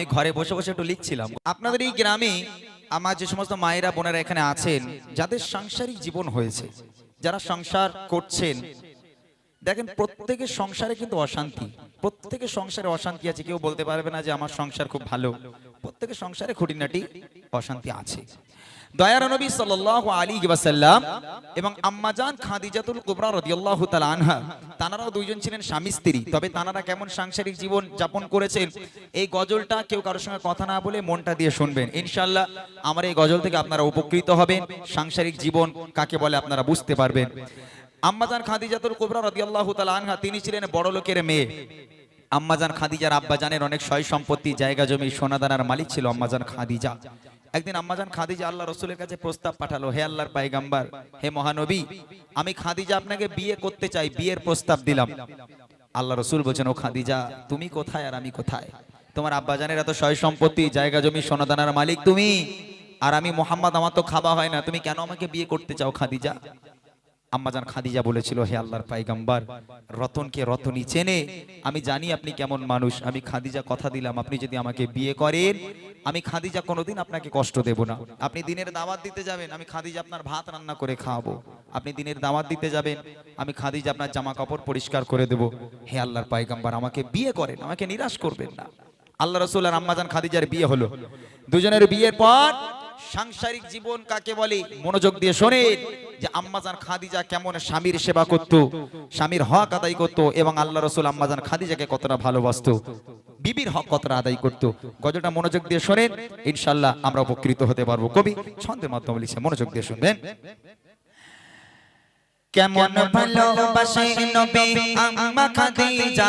আমি ঘরে বসে বসে একটু লিখছিলাম। আপনাদের এই গ্রামে আমার যে সমস্ত মায়েরা, বোনেরা এখানে আছেন, যাদের সাংসারিক জীবন হয়েছে, যারা সংসার করছেন, দেখেন প্রত্যেকের সংসারে কিন্তু অশান্তি। প্রত্যেকের সংসারে অশান্তি আছে, কেউ বলতে পারবে না যে আমার সংসার খুব ভালো। প্রত্যেকের সংসারে খুঁটিনাটি অশান্তি আছে। দয়ার নবী সাল্লাল্লাহু আলাইহি ওয়াসাল্লাম এবং আম্মাজান খাদিজাতুল কুবরা রাদিয়াল্লাহু তাআলা আনহা তানারাও দুইজন ছিলেন স্বামী স্ত্রী। তবে তানারা কেমন সাংসারিক জীবন যাপন করেছেন, এই গজলটা কেউ কারোর সঙ্গে কথা না বলে মনটা দিয়ে শুনবেন। ইনশাআল্লাহ আমার এই গজল থেকে আপনারা উপকৃত হবেন, সাংসারিক জীবন কাকে বলে আপনারা বুঝতে পারবেন। আম্মাজান খাদিজাতুল কুবরা রাদিয়াল্লাহু তাআলা আনহা, তিনি ছিলেন বড় লোকের মেয়ে। আম্মাজান খাদিজার আব্বাজানের অনেক সয় সম্পত্তি জায়গা জমি, সোনাদানার মালিক ছিল আম্মাজান খাদিজা। একদিন আম্মাজান খাদিজা আল্লাহ রসুলের কাছে প্রস্তাব পাঠালো, হে আল্লাহর পাইগাম্বার, হে মহানবী, আমি খাদিজা আপনাকে বিয়ে করতে চাই, বিয়ের প্রস্তাব দিলাম। আল্লাহ রসুল বলছেন, ও খাদিজা, তুমি কোথায় আর আমি কোথায়? তোমার আব্বাজানের এত সয় সম্পত্তি, জায়গা জমি, সোনাদানার মালিক তুমি, আর আমি মোহাম্মদ, আমার তো খাওয়া হয় না, তুমি কেন আমাকে বিয়ে করতে চাও খাদিজা? আম্মাজান খাদিজা বলেছিল, হে আল্লাহর পাইগাম্বার, রতনকে রতনই চেনে। আমি জানি আপনি কেমন মানুষ। আমি খাদিজা কথা দিলাম, আপনি যদি আমাকে বিয়ে করেন, আমি খাদিজা কোনোদিন আপনাকে কষ্ট দেব না। আপনি দিনের দাওয়াত দিতে যাবেন, আমি খাদিজা আপনার ভাত রান্না করে খাওয়াবো। আপনি দিনের দাওয়াত দিতে যাবেন, আমি খাদিজা আপনার জামা কাপড় পরিষ্কার করে দেব। হে আল্লাহর পাইগাম্বার, আমাকে বিয়ে করেন, আমাকে নিরাশ করবেন না। আল্লাহ রসুল আর আম্মাজান খাদিজার বিয়ে হলো। দুজনের বিয়ের পর সাংসারিক জীবন কাকে বলে? মনোযোগ দিয়ে শোনেন যে আম্মাজান খাদিজা কেমন স্বামীর সেবা করত, স্বামীর হক আদায় করত এবং আল্লাহ রসুল আম্মাজান খাদিজাকে কতটা ভালোবাসতো, বিবির হক কতটা আদায় করত। গজলটা মনোযোগ দিয়ে শোনেন ইনশাল্লাহ আমরা উপকৃত হতে পারব। কবি ছন্দের মাধ্যমে লিখছে, মনোযোগ দিয়ে শুনবেন। কেমন ভালোবাসে নবী আম্মা খাদিজা?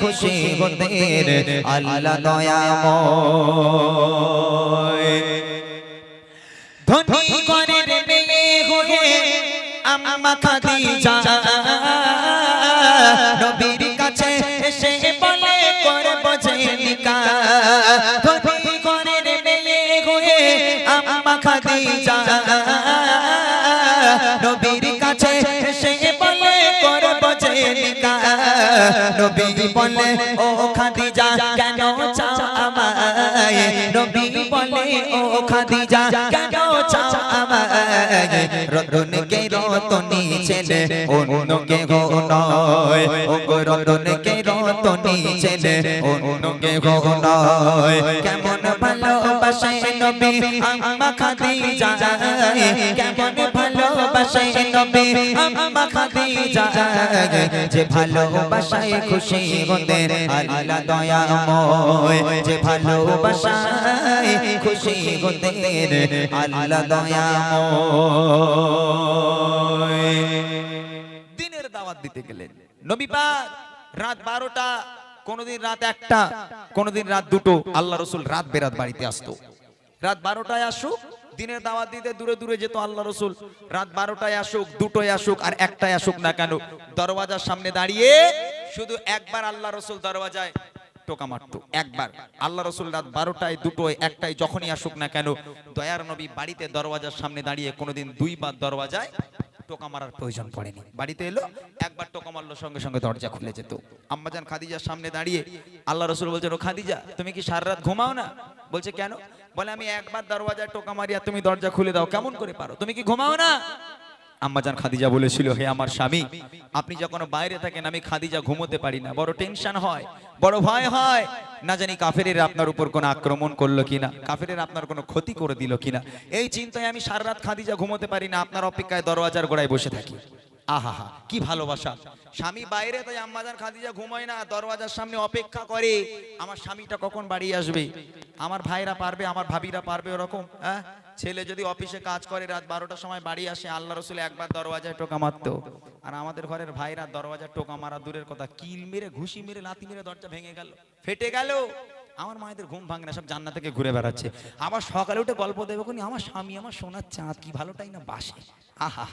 খুশি হতে আল্লাহ দয়াময়। ধনী ঘরের মেয়ে হয়ে আম্মা খাদিজা। নবীর কাছে এসে বলে, করব যে নিকা। ধনী ঘরের মেয়ে হয়ে আম্মা খাদিজা। নবী বলে ও খাদিজা কেন চাও আমায়? নবী বলে ও খাদিজা কেন চাও আমায়? রতন কে রতনি ছেলে অন্য কে গো নয়। ও গো রতন কে রতনি ছেলে অন্য কে গো নয়। কেমন ভালোবাসে নবী আম্মা খাদিজা। কেমন ভালোবাসে নবী আম্মা খাদিজা। যে ভালোবাসায় খুশি হতে আল্লাহ দয়াময়। যে ভালোবাসায় খুশি হতে আল্লাহ দয়াময়। দিনের দাওয়াত দিতে গেলেন। নবী রাত বারোটা, কোনদিন রাত একটা, কোনদিন রাত দুটো, আল্লাহ রসুল রাত বেরাত বাড়িতে আসতো। রাত বারোটায় আসুক, দিনের দাওয়াত দিতে দূরে দূরে যেত আল্লাহ রসুল। রাত বারোটায় আসুক, দুটোয় আসুক, আর একটায় আসুক না কেন, দরওয়াজার সামনে দাঁড়িয়ে শুধু একবার আল্লাহ রসুল দরওয়াজায় টোকা একবার আল্লাহ রসুল রাত বারোটায় দুটোয়, একটায় যখনই আসুক না কেন, দয়ার নবী বাড়িতে দরওয়াজার সামনে দাঁড়িয়ে কোনোদিন দুইবার দরওয়াজায় টোকা মারার প্রয়োজন পড়েনি। বাড়িতে এলো, একবার টোকা মারলো, সঙ্গে সঙ্গে দরজা খুলে যেত। আম্মাজান খাদিজার সামনে দাঁড়িয়ে আল্লাহ রসুল বলছেন ও খাদিজা, তুমি কি সারা রাত ঘুমাও না? বলছে, কেন? বলে, আমি একবার দরওয়াজায় টোকা মারি আর তুমি দরজা খুলে দাও, কেমন করে পারো? তুমি কি ঘুমাও না? আম্মাজান খাদিজা বলেছিল, হে আমার স্বামী, আপনি যখন বাইরে থাকেন, আমি খাদিজা ঘুমোতে পারি না। বড় টেনশন হয়, বড় ভয় হয়। না জানি কাফেরের আপনার উপর কোনো আক্রমণ করল কিনা, কাফেরের আপনার কোনো ক্ষতি করে দিল কিনা। এই চিন্তায় আমি সারা রাত খাদিজা ঘুমোতে পারি না, আপনার অপেক্ষায় দরওয়াজার গোড়ায় বসে থাকি। আহা কি ভালোবাসা। স্বামী বাইরে, তাই আম্মাজান খাদিজা ঘুমায় না, দরওয়াজার সামনে অপেক্ষা করে। আমার স্বামীটা কখন বাড়ি আসবে? আমার ভাইরা পারবে, আমার ভাবিরা পারবে ওরকম হ্যাঁ? ছেলে যদি অফিসে কাজ করে, রাত বারোটার সময় বাড়ি আসে, আল্লাহ রসুল একবার দরওয়াজায় টোকা মারতো। আর আমাদের ঘরের ভাইরা দরওয়াজায় টোকা মারা দূরের কথা, কিল মেরে, ঘুষি মেরে, লাথি মেরে দরজা ভেঙে গেল। ফেটে গেল। আমার মায়েদের ঘুম ভাঙে না, সব জান্না থেকে ঘুরে বেড়াচ্ছে। আবার সকালে উঠে গল্প দেবে কোনি আমার স্বামী আমার সোনার চাঁদ, কি ভালোটাই না বাসে? আহা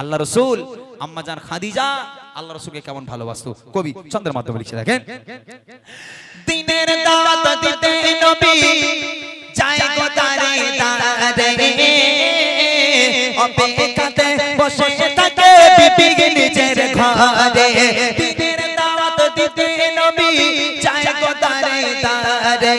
আল্লাহ রসুল, আম্মা জান খাদিজা, আল্লাহ রসুলকে কেমন ভালোবাসতো? কবি চন্দ্রের মাধ্যমে লিখে দেখেন। দিনের দাওয়াত দিতে নবী। যায় গো দারে দারে অপেক্ষাতে বসে থাকে বিবি নিজের ঘরে। দিদির দাওয়াত দিতে নবী, চাই গো দারে দারে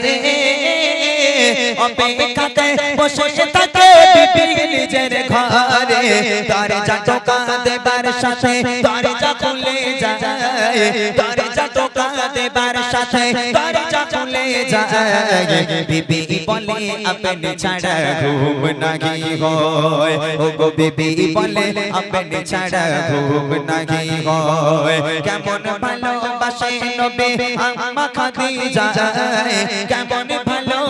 অপেক্ষাতে বসে থাকে বিবি নিজের ঘরে দরজা টোকা দেবার সাথে দরজা খুলে যায়। দরজা টোকা দেবার সাথে দরজা খুলে যায়। বিবি বলে আপনি ছাড়া ঘুম নাহি হয়। ও গো বিবি বলে আপনি ছাড়া ঘুম নাহি হয়। কেমন ভালোবাসে নবী আম্মা খাদিজা। কেমন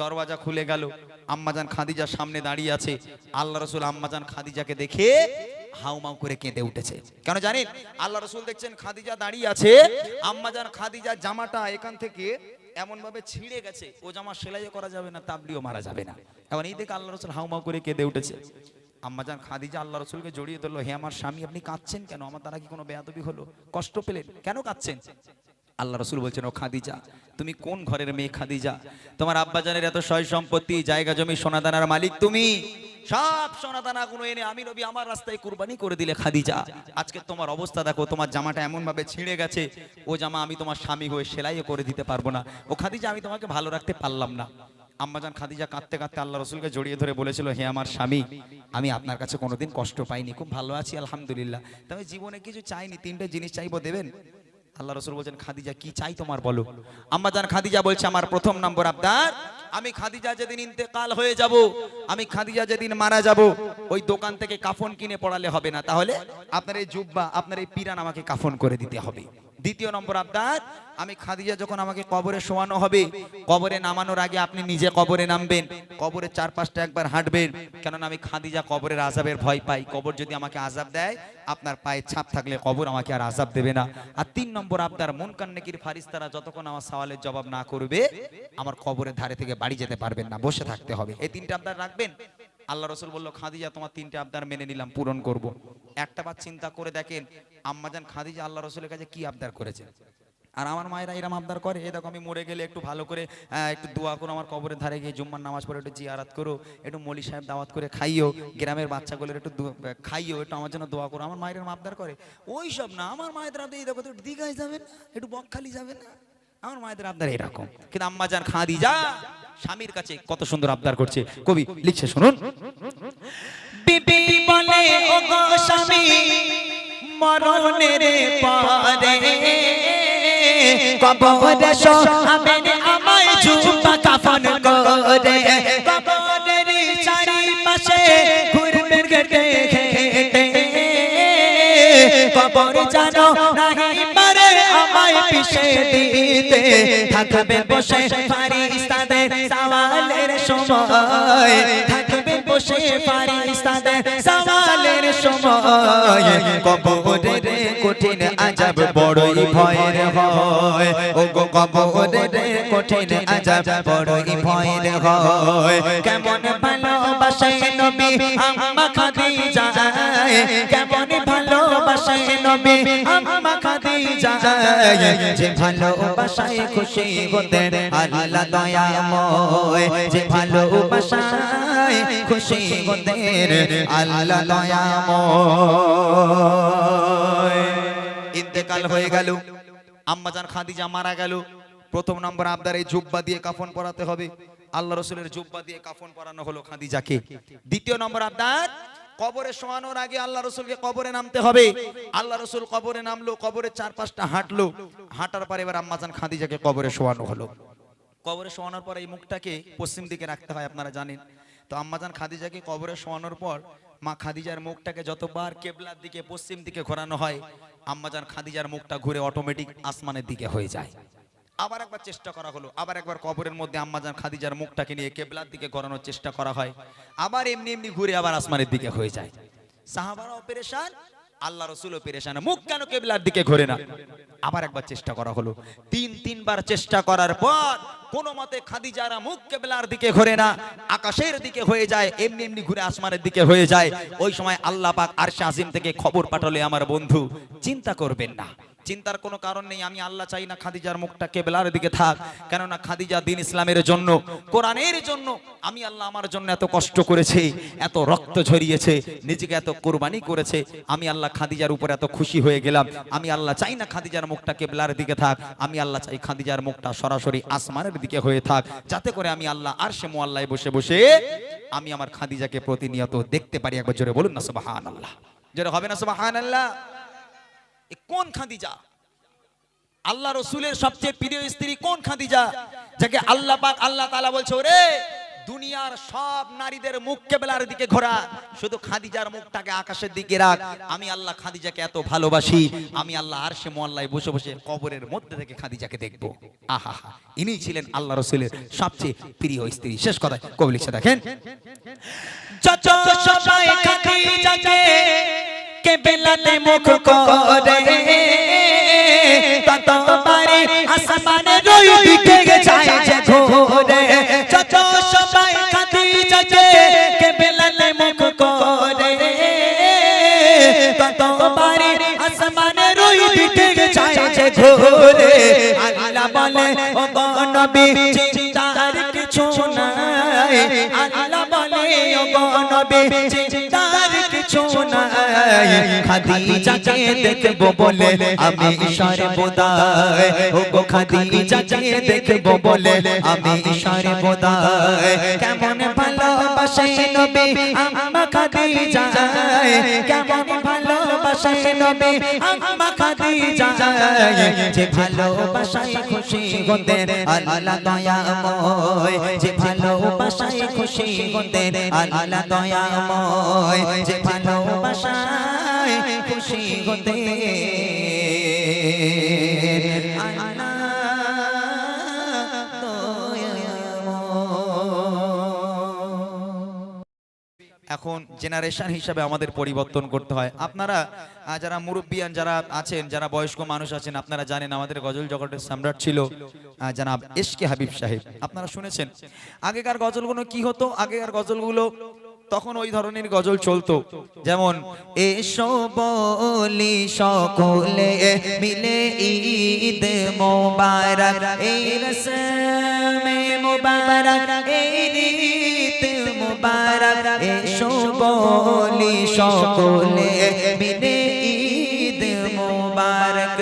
দরওয়াজা খুলে গেল। আম্মাজান খাদিজার সামনে দাঁড়িয়ে আছে। আল্লাহ রসুল আম্মাজান খাদিজাকে দেখে হাউমাউ করে কেঁদে উঠেছে। কেন জানেন? আল্লাহ রসুল দেখছেন খাদিজা দাঁড়িয়ে আছে। আম্মাজান খাদিজার জামাটা এখান থেকে এমন ভাবে ছিঁড়ে গেছে। ও জামা সেলাইও করা যাবে না, তাবলিও মারা যাবে না। এখন এই দেখে আল্লাহ রসুল হাউমাউ করে কেঁদে উঠেছে। আম্মাজান খাদিজা আল্লাহ রসুলকে জড়িয়ে ধরলো, হে আমার স্বামী, আপনি কাঁদছেন কেন? আমার দ্বারা কি কোনো বেয়াদবি হলো? কষ্ট পেলেন? কেন কাঁদছেন? আল্লাহ রসুল বলছেন, ও খাদিজা, তুমি কোন ঘরের মেয়ে খাদিজা? তোমার আব্বাজানের এত সয় সম্পত্তি, জায়গা জমি, সোনাদানার মালিক তুমি? সব সোনাদানা গুলো এনে আমি নবী আমার রাস্তায় কুরবানি করে দিলে খাদিজা। আজকে তোমার অবস্থা দেখো, তোমার জামাটা এমন ভাবে ছিঁড়ে গেছে, ও জামা আমি তোমার স্বামী হয়ে সেলাইও করে দিতে পারব না। ও খাদিজা, আমি তোমাকে ভালো রাখতে পারলাম না। আম্মাজান খাদিজা কাঁদতে কাঁদতে আল্লাহ রসুলকে জড়িয়ে ধরে বলেছিল, হে আমার স্বামী, আমি আপনার কাছে কোনোদিন কষ্ট পাইনি, খুব ভালো আছি, আলহামদুলিল্লাহ। তবে জীবনে কিছু চাইনি, তিনটে জিনিস চাইব, দেবেন? আল্লাহ রসুল বলছেন, খাদিজা, কি চাই তোমার বলো? আম্মা জান খাদিজা বলছে, আমার প্রথম নম্বর আবদার, আমি খাদিজা যেদিন ইন্তেকাল হয়ে যাব, আমি খাদিজা যেদিন মারা যাব, ওই দোকান থেকে কাফন কিনে পড়ালে হবে না। তাহলে আপনার এই জুব্বা, আপনার এই পিরান আমাকে কাফন করে দিতে হবে। দ্বিতীয় নম্বর আবদার, আমি খাদিজা যখন আমাকে কবরে শোয়ানো হবে, কবরে নামানোর আগে আপনি নিজে কবরে নামবেন, কবরের চারপাশটা একবার হাঁটবেন, কেননা আমি খাদিজা কবরের আজাবের ভয় পাই। কবর যদি আমাকে আজাব দেয়, আপনার পায়ে ছাপ থাকলে কবর আমাকে আর আজাব দেবে না। আর তিন নম্বর আবদার মন কান্নেকির ফারিস্তারা যতক্ষণ আমার সওয়ালের জবাব না করবে, আমার কবরের ধারে থেকে বাড়ি যেতে পারবেন না, বসে থাকতে হবে। এই তিনটা আবদার রাখবেন? আল্লাহ রসুল বলল, খাদিজা, তোমার তিনটে আবদার মেনে নিলাম, পূরণ করব। একটা বার চিন্তা করে দেখেন আম্মাজান খাদিজা আল্লাহ রসুলের কাছে কি আবদার করেছে? আর আমার মায়েরা এরম আবদার করে, এ দেখো, আমি মরে গেলে একটু ভালো করে একটু দোয়া করো, আমার কবরের ধারে গিয়ে জুম্মার নামাজ পড়ে একটু জিয়ারাত করো, একটু মলি সাহেব দাওয়াত করে খাইও, গ্রামের বাচ্চাগুলোর একটু খাইও, একটু আমার জন্য দোয়া করো। আমার মায়ের আবদার করে। ওই সব না, আমার মায়েদের আবদার এই দেখো, তো দীঘায় যাবেন একটু বকখালি যাবেন না? আমার মায়েদের আবদার এরকম। কিন্তু আম্মা যান খাদিজা স্বামীর কাছে কত সুন্দর আবদার করছে। কবি, লিখছে, শুনুন। মরণের পরে আমায় কাফন করে। চারিপাশে কবর জানো নাহি আমায় পিছে দিতে থাকবে বসে ফারিস্তাদের সওয়ালের সময়। থাকবে বসে ফারিস্তাদের সওয়ালের সময়। কবরের কঠিন আজাব বড়ই ভয়ের হয়। ও গো কবরের কঠিন আজাব বড়ই ভয়ের হয়। কেমন ভালোবাসে নবী? আম্মা খাদিজা কেমন ভালোবাসে নবী? আম্মা ইন্তেকাল হয়ে গেল। আম্মাজান খাদিজা মারা গেল। প্রথম নম্বর আবদার এই জুব্বা দিয়ে কাফন পরাতে হবে। আল্লাহ রসুলের জুব্বা দিয়ে কাফন পরানো হলো খাদিজাকে। দ্বিতীয় নম্বর আবদার কবরে শোয়ানোর আগে আল্লাহ রসুলকে কবরে নামতে হবে। আল্লাহ রসুল কবরে নামলো কবরে চার পাঁচটা হাঁটলো। হাঁটার পরে এবার আম্মাজান খাদিজাকে কবরে শোয়ানো হলো। কবরে শোয়ানোর পর এই মুখটাকে পশ্চিম দিকে রাখতে হয়, আপনারা জানেন। তো আম্মাজান খাদিজাকে কবরে শোয়ানোর পর মা খাদিজার মুখটাকে যতবার কেবলার দিকে, পশ্চিম দিকে ঘোরানো হয়, আম্মাজান খাদিজার মুখটা ঘুরে অটোমেটিক আসমানের দিকে হয়ে যায়। আবার একবার চেষ্টা করা হলো, আবার একবার কবরের মধ্যে আম্মাজান খাদিজার মুখটাকে নিয়ে কেবলার দিকে ঘোরানোর চেষ্টা করা হয়, আবার এমনি এমনি ঘুরে আবার আসমানের দিকে হয়ে যায়। সাহাবারাও পেরেশান, আল্লাহ রসুলও পেরেশান, মুখ কেন কেবলার দিকে ঘোরে না? আবার একবার চেষ্টা করা হলো। তিন, তিনবার চেষ্টা করার পর কোন মতে খাদিজারা মুখ কেবলার দিকে ঘোরে না, আকাশের দিকে হয়ে যায়, এমনি এমনি ঘুরে আসমানের দিকে হয়ে যায়। ওই সময় আল্লাহ পাক আরশে আজিম থেকে খবর পাঠালে, আমার বন্ধু, চিন্তা করবেন না চিন্তার কোনো কারণ নেই, আমি আল্লাহ চাই না খাদিজার মুখটা কেবলার দিকে থাক। কেননা খাদিজা দিন ইসলামের জন্য, কোরআনের জন্য আমি আল্লাহ আমার জন্য এত কষ্ট করেছে, এত রক্ত ঝরিয়েছে, নিজেকে এত কোরবানি করেছে, আমি আল্লাহ খাদিজার উপর এত খুশি হয়ে গেলাম। আমি আল্লাহ চাই না খাদিজার মুখটা কেবলার দিকে থাক, আমি আল্লাহ চাই খাদিজার মুখটা সরাসরি আসমানের দিকে হয়ে থাক, যাতে করে আমি আল্লাহ আর সে মোয়াল্লায় বসে বসে আমি আমার খাদিজাকে প্রতিনিয়ত দেখতে পারি। একবার জোরে বলুন না সুবাহান আল্লাহ জোরে হবে না সুবাহান আল্লাহ কোন খাদিজা আল্লাহ রসুলের সবচেয়ে প্রিয় স্ত্রী কোন খাদিজা যাকে আল্লাহ পাক, আল্লাহ তাআলা বলছে, ওরে, দুনিয়ার সব নারীদের মুখ কেবলার দিকে ঘোরা। শুধু খাদিজার মুখটাকে আকাশের দিকে রাখ। আমি আল্লাহ খাদিজাকে এত ভালোবাসি, আমি আল্লাহ আর সে মোয়াল্লায় বসে বসে কবরের মধ্যে থেকে খাদিজাকে দেখব। আহা ইনি ছিলেন আল্লাহ রসুলের সবচেয়ে প্রিয় স্ত্রী। শেষ কথা কবি লিখছে, দেখেন খাদিজাকে কেবলাতে মুখ করে তত পারে আসমানে রই দিকে যায় যে ঘোরে যত সবাই খাদিজাকে কেবলাতে মুখ করে তত পারে আসমানে রই দিকে যায় যে ঘোরে আল্লাহ বলে ও নবী চিন্তার কিছু নাই আল্লাহ বলে ও নবী চিন্তার কিছু নাই। খাদিজাকে দেখব বলে আমি সর্বদাই ও গো খাদিজাকে দেখব বলে আমি সর্বদাই কেমন ভালোবাসে নবী? খাদিজা, কেমন ভালোবাসে নবী? আম্মা খাদিজা, যে ভালোবাসায় খুশি হতেন আল্লাহ দয়াময় যে ভালোবাসায় খুশি হতেন আল্লাহ দয়াময় যে ভালোবাসায় খুশি হতেন এখন জেনারেশন হিসাবে আমাদের পরিবর্তন করতে হয়। আপনারা যারা মুরব্বিয়ান যারা আছেন, যারা বয়স্ক মানুষ আছেন, আপনারা জানেন আমাদের গজল জগতের সম্রাট ছিল জানাব এসকে হাবিব সাহেব। আপনারা শুনেছেন, আগেকার গজলগুলো কি হতো? আগেকার গজলগুলো তখন ওই ধরনের গজল চলতো। যেমন, এসো সকলে মিলে ঈদ মোবারক, এই রসমে মোবারক, এই এসো বলি সকলে মিলে ঈদ মোবারক।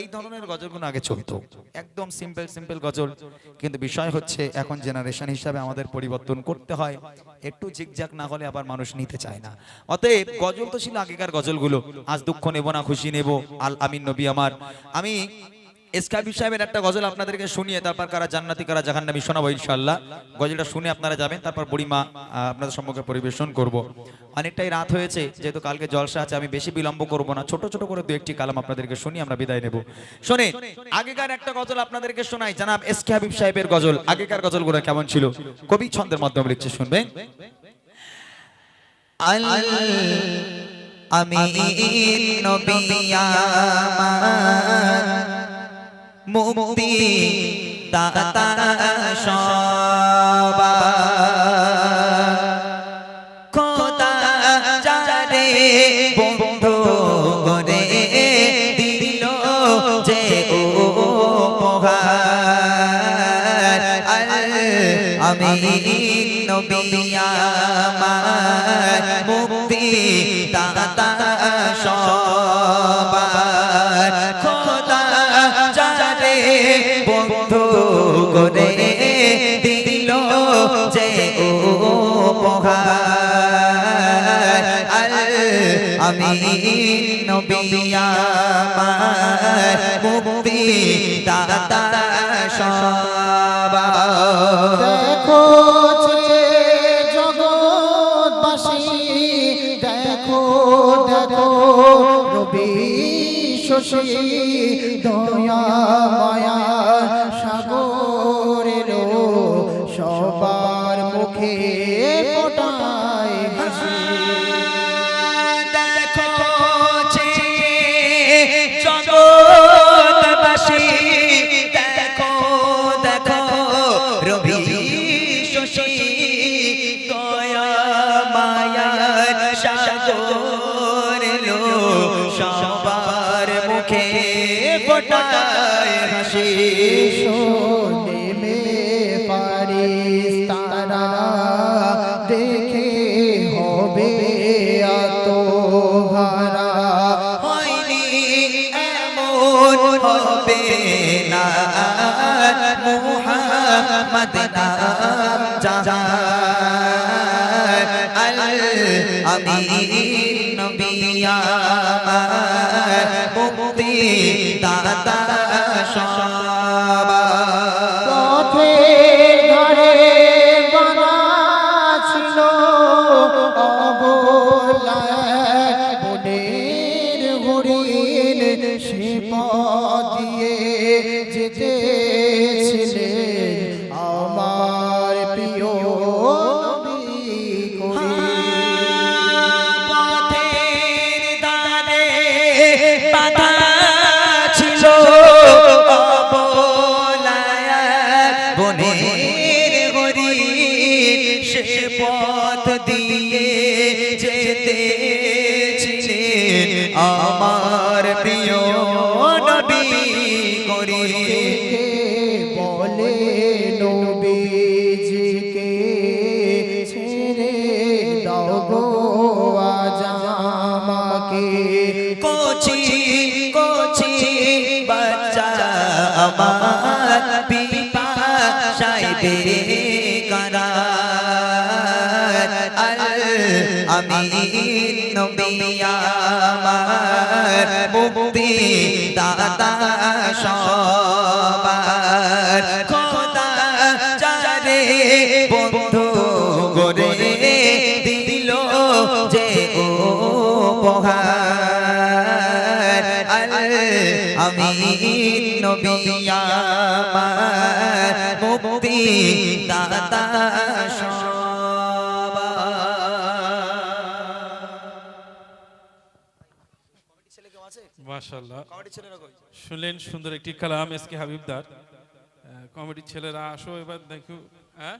এই ধরনের গজলগুলো আগে চলতো। একদম সিম্পল সিম্পল গজল। কিন্তু বিষয় হচ্ছে এখন জেনারেশন হিসাবে আমাদের পরিবর্তন করতে হয়। একটু ঝিকঝাক না হলে আবার মানুষ নিতে চায় না। অতএব গজল তো ছিল আগেকার গজলগুলো। আজ দুঃখ নেব না খুশি নেব। আল আমিন নবী আমার। আমি এসকাবি সাহেবের একটা গজল আপনাদেরকে শুনিয়ে তারপর কারা জান্নাতি কারা জাহান্নামী শোনাবো ইনশাআল্লাহ। গজলটা শুনে আপনারা যাবেন তারপর বুড়িমা আপনাদের সম্মুখে পরিবেশন করব। অনেকটাই রাত হয়েছে যেহেতু কালকে জলসা আছে আমি বেশি বিলম্ব করব না। ছোট ছোট করে দু একটি কালাম আপনাদেরকে শুনি আমরা বিদায় নেব। শোনে আগেকার একটা গজল আপনাদেরকে শোনাই। জানাব এস কে হাবিব সাহেবের গজল আগেকার গজলগুলো কেমন ছিল? কবি ছন্দের মাধ্যমে লিখছে শুনবেন। আমি নবী আমার। মুক্তি দাতা সবা। খোদা যারে বন্ধু করে যে আমি নবী আমি নবী আমার মুক্তি দাতা সবা দেখো জগৎবাসী দেখো দেখো রবি শশী। দেখে হবে আত হারা হয়নি এমন হবে না। মুহাম্মদ নাম জাহান আল আমিন নবী, আমার মুক্তি দাতা সাইবে করার আল আমি নবী আমার মুক্তি দাতা সবার খোদা চারে বন্ধু গরে দিল যে উপহার দাতা মাশাল্লাহ শুনলেন সুন্দর একটি কালাম এস কে হাবিবদার। কমেডি ছেলেরা আসো এবার দেখো হ্যাঁ?